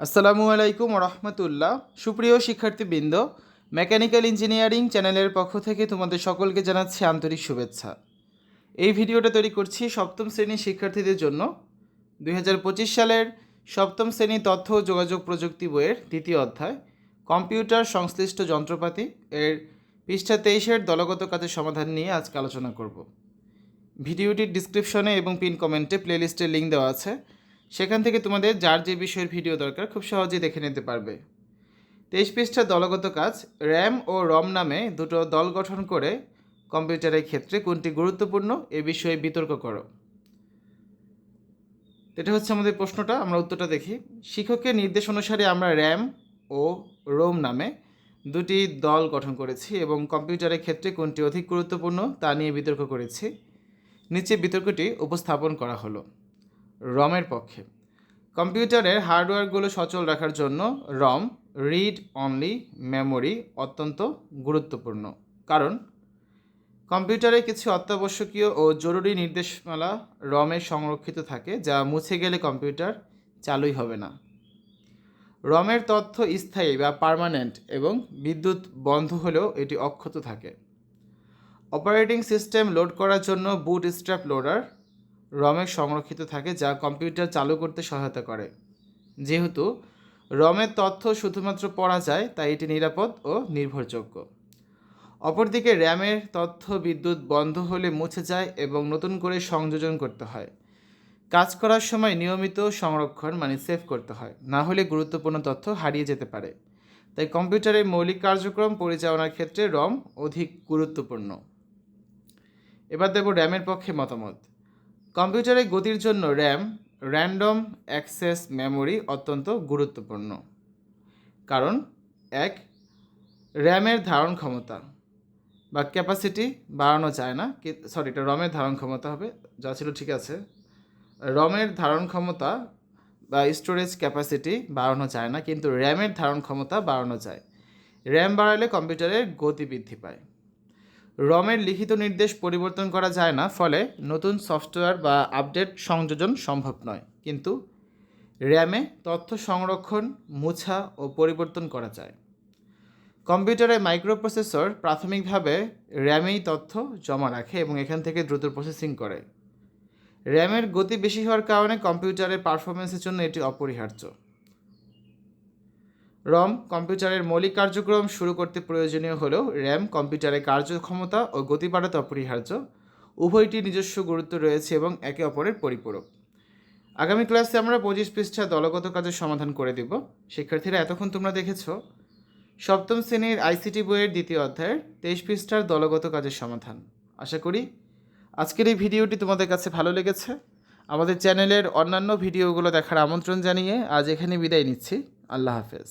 আসসালামু আলাইকুম রহমতুল্লাহ সুপ্রিয় শিক্ষার্থীবৃন্দ, মেকানিক্যাল ইঞ্জিনিয়ারিং চ্যানেলের পক্ষ থেকে তোমাদের সকলকে জানাচ্ছি আন্তরিক শুভেচ্ছা। এই ভিডিওটা তৈরি করছি সপ্তম শ্রেণির শিক্ষার্থীদের জন্য। দুই হাজার পঁচিশ সালের সপ্তম শ্রেণি তথ্য ও যোগাযোগ প্রযুক্তি বইয়ের দ্বিতীয় অধ্যায়, কম্পিউটার সংশ্লিষ্ট যন্ত্রপাতি এর পৃষ্ঠা তেইশের দলগত কাজের সমাধান নিয়ে আজকে আলোচনা করব। ভিডিওটির ডিসক্রিপশনে এবং পিন কমেন্টে প্লেলিস্টের লিঙ্ক দেওয়া আছে। সেখান থেকে তোমাদের যার যে বিষয়ের ভিডিও দরকার খুব সহজেই দেখে নিতে পারবে। তেইশ পৃষ্ঠার দলগত কাজ, র্যাম ও রম নামে দুটো দল গঠন করে কম্পিউটারের ক্ষেত্রে কোনটি গুরুত্বপূর্ণ এ বিষয়ে বিতর্ক করো। এটা হচ্ছে আমাদের প্রশ্নটা, আমরা উত্তরটা দেখি। শিক্ষকের নির্দেশ অনুসারে আমরা র্যাম ও রোম নামে দুটি দল গঠন করেছি এবং কম্পিউটারের ক্ষেত্রে কোনটি অধিক গুরুত্বপূর্ণ তা নিয়ে বিতর্ক করেছি। নিচে বিতর্কটি উপস্থাপন করা হলো। রমের পক্ষে। কম্পিউটারের হার্ডওয়্যারগুলো সচল রাখার জন্য রম, রিড অনলি, মেমোরি অত্যন্ত গুরুত্বপূর্ণ। কারণ, কম্পিউটারে কিছু অত্যাবশ্যকীয় ও জরুরি নির্দেশমালা রমে সংরক্ষিত থাকে, যা মুছে গেলে কম্পিউটার চালুই হবে না। রমের তথ্য স্থায়ী বা পার্মানেন্ট এবং বিদ্যুৎ বন্ধ হলেও এটি অক্ষত থাকে। অপারেটিং সিস্টেম লোড করার জন্য বুট স্ট্র্যাপ লোডার রমে সংরক্ষিত থাকে যা কম্পিউটার চালু করতে সহায়তা করে। যেহেতু রমের তথ্য শুধুমাত্র পড়া যায়, তাই এটি নিরাপদ ও নির্ভরযোগ্য। অপরদিকে র্যামের তথ্য বিদ্যুৎ বন্ধ হলে মুছে যায় এবং নতুন করে সংযোজন করতে হয়। কাজ করার সময় নিয়মিত সংরক্ষণ মানে সেভ করতে হয়, না হলে গুরুত্বপূর্ণ তথ্য হারিয়ে যেতে পারে। তাই কম্পিউটারের মৌলিক কার্যক্রম পরিচালনার ক্ষেত্রে রম অধিক গুরুত্বপূর্ণ। এবার দেব র্যামের পক্ষে মতামত। কম্পিউটারের গতির জন্য র্যাম, র্যান্ডম অ্যাক্সেস মেমোরি অত্যন্ত গুরুত্বপূর্ণ। কারণ, এক, র্যামের ধারণ ক্ষমতা বা ক্যাপাসিটি বাড়ানো যায় না সরি, এটা রমের ধারণ ক্ষমতা হবে, যা ছিল ঠিক আছে। রমের ধারণ ক্ষমতা বা স্টোরেজ ক্যাপাসিটি বাড়ানো যায় না, কিন্তু র্যামের ধারণ ক্ষমতা বাড়ানো যায়। র্যাম বাড়ালে কম্পিউটারের গতি বৃদ্ধি পায়। রমের লিখিত নির্দেশ পরিবর্তন করা যায় না, ফলে নতুন সফটওয়্যার বা আপডেট সংযোজন সম্ভব নয়। কিন্তু র্যামে তথ্য সংরক্ষণ, মুছা ও পরিবর্তন করা যায়। কম্পিউটারে মাইক্রোপ্রসেসর প্রাথমিকভাবে র্যামেই তথ্য জমা রাখে এবং এখান থেকে দ্রুত প্রসেসিং করে। র্যামের গতি বেশি হওয়ার কারণে কম্পিউটারের পারফরমেন্সের জন্য এটি অপরিহার্য। রম কম্পিউটারের মৌলিক কার্যক্রম শুরু করতে প্রয়োজনীয় হলেও র্যাম, কম্পিউটারের কার্যক্ষমতা ও গতি বাড়াতে অপরিহার্য। উভয়টি নিজস্ব গুরুত্ব রয়েছে এবং একে অপরের পরিপূরক। আগামী ক্লাসে আমরা পঁচিশ পৃষ্ঠা দলগত কাজের সমাধান করে দেব। শিক্ষার্থীরা, এতক্ষণ তোমরা দেখেছ? সপ্তম শ্রেণির আইসিটি বইয়ের দ্বিতীয় অধ্যায়ের তেইশ পৃষ্ঠার দলগত কাজের সমাধান। আশা করি আজকের এই ভিডিওটি তোমাদের কাছে ভালো লেগেছে। আমাদের চ্যানেলের অন্যান্য ভিডিওগুলো দেখার আমন্ত্রণ জানিয়ে আজ এখানে বিদায় নিচ্ছি। আল্লাহ হাফেজ।